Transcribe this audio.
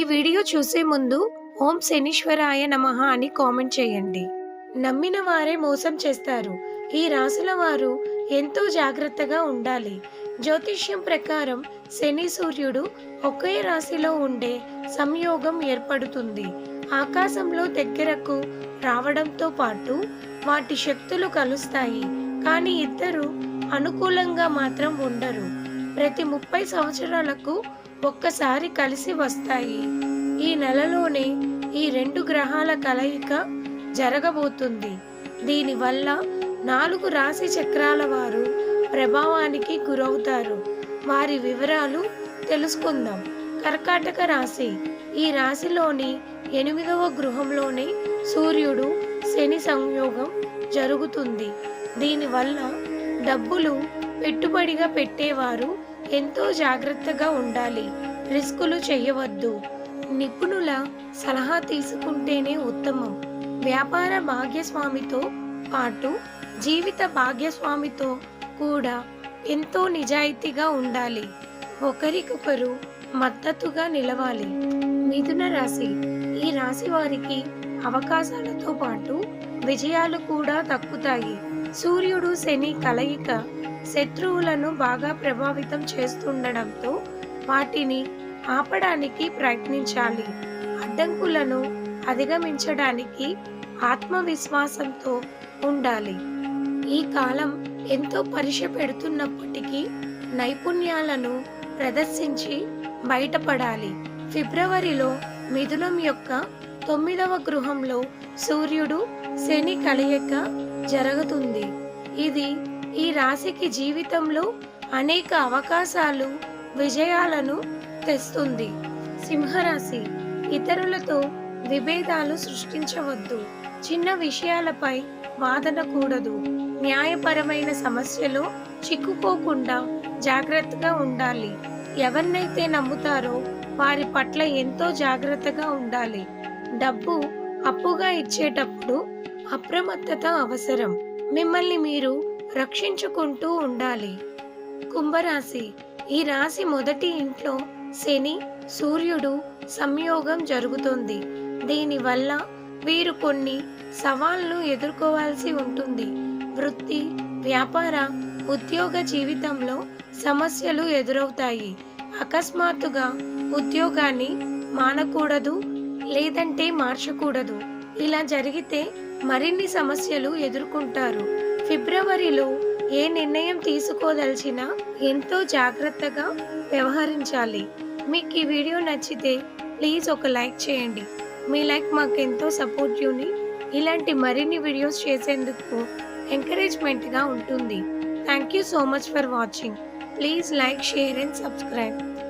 ఈ వీడియో చూసే ముందు ఓం శనీశ్వరాయ నమః అని కామెంట్ చేయండి. నమ్మిన వారే మోసం చేస్తారు. ఈ రాశుల వారు ఎంతో జాగ్రత్తగా ఉండాలి. జ్యోతిష్యం ప్రకారం శని సూర్యుడు ఒకే రాశిలో ఉండే సంయోగం ఏర్పడుతుంది. ఆకాశంలో దగ్గరకు రావడంతో పాటు వాటి శక్తులు కలుస్తాయి. కానీ ఇద్దరు అనుకూలంగా మాత్రం ఉండరు. ప్రతి ముప్పై సంవత్సరాలకు ఒక్కసారి కలిసి వస్తాయి. ఈ నెలలోనే ఈ రెండు గ్రహాల కలయిక జరగబోతుంది. దీనివల్ల నాలుగు రాశి చక్రాల వారు ప్రభావానికి గురవుతారు. వారి వివరాలు తెలుసుకుందాం. కర్కాటక రాశి. ఈ రాశిలోని ఎనిమిదవ గృహంలోనే సూర్యుడు శని సంయోగం జరుగుతుంది. దీనివల్ల డబ్బులు పెట్టుబడిగా పెట్టేవారు ఎంతో జాగ్రత్తగా ఉండాలి. రిస్కులు చేయవద్దు. నిపుణుల సలహా తీసుకుంటేనే ఉత్తమం. వ్యాపార భాగ్యస్వామితో పాటు జీవిత భాగ్యస్వామితో కూడా ఎంతో నిజాయితీగా ఉండాలి. ఒకరికొకరు మద్దతుగా నిలవాలి. మిథున రాశి. ఈ రాశి వారికి అవకాశాలతో పాటు విజయాలు కూడా దక్కుతాయి. సూర్యుడు శని కలయిక శత్రువులను బాగా ప్రభావితం చేస్తుండడంతో వాటిని ఆపడానికి ప్రయత్నించాలి. అడ్డంకులను అధిగమించడానికి ఆత్మవిశ్వాసంతో ఉండాలి. ఈ కాలం ఎంతో పరీక్ష పెడుతున్నప్పటికీ నైపుణ్యాలను ప్రదర్శించి బయటపడాలి. ఫిబ్రవరిలో మిథునం యొక్క తొమ్మిదవ గృహంలో సూర్యుడు శని కలయిక జరుగుతుంది. ఇది ఈ రాశికి జీవితంలో అనేక అవకాశాలు విజయాలను తెస్తుంది. సింహరాశి ఇతరులతో విభేదాలు సృష్టించవద్దు. చిన్న విషయాలపై వాదన కూడదు. న్యాయపరమైన సమస్యలో చిక్కుకోకుండా జాగ్రత్తగా ఉండాలి. ఎవరినైతే నమ్ముతారో వారి పట్ల ఎంతో జాగ్రత్తగా ఉండాలి. డబ్బు అప్పుగా ఇచ్చేటప్పుడు అప్రమత్తత అవసరం. మిమ్మల్ని మీరు రక్షించుకుంటూ ఉండాలి. కుంభరాశి. ఈ రాశి మొదటి ఇంట్లో శని సూర్యుడు సంయోగం జరుగుతుంది. దీనివల్ల వీరు కొన్ని సవాళ్ళను ఎదుర్కోవాల్సి ఉంటుంది. వృత్తి వ్యాపార ఉద్యోగ జీవితంలో సమస్యలు ఎదురవుతాయి. అకస్మాత్తుగా ఉద్యోగాన్ని మానకూడదు లేదంటే మార్చకూడదు. ఇలా జరిగితే మరిన్ని సమస్యలు ఎదుర్కొంటారు. ఫిబ్రవరిలో ఏ నిర్ణయం తీసుకోదలిచినా ఎంతో జాగ్రత్తగా వ్యవహరించాలి. మీకు ఈ వీడియో నచ్చితే ప్లీజ్ ఒక లైక్ చేయండి. మీ లైక్ మాకు ఎంతో సపోర్టివ్ని ఇలాంటి మరిన్ని వీడియోస్ చేసేందుకు ఎంకరేజ్మెంట్గా ఉంటుంది. Thank you so much for watching. Please like share and subscribe.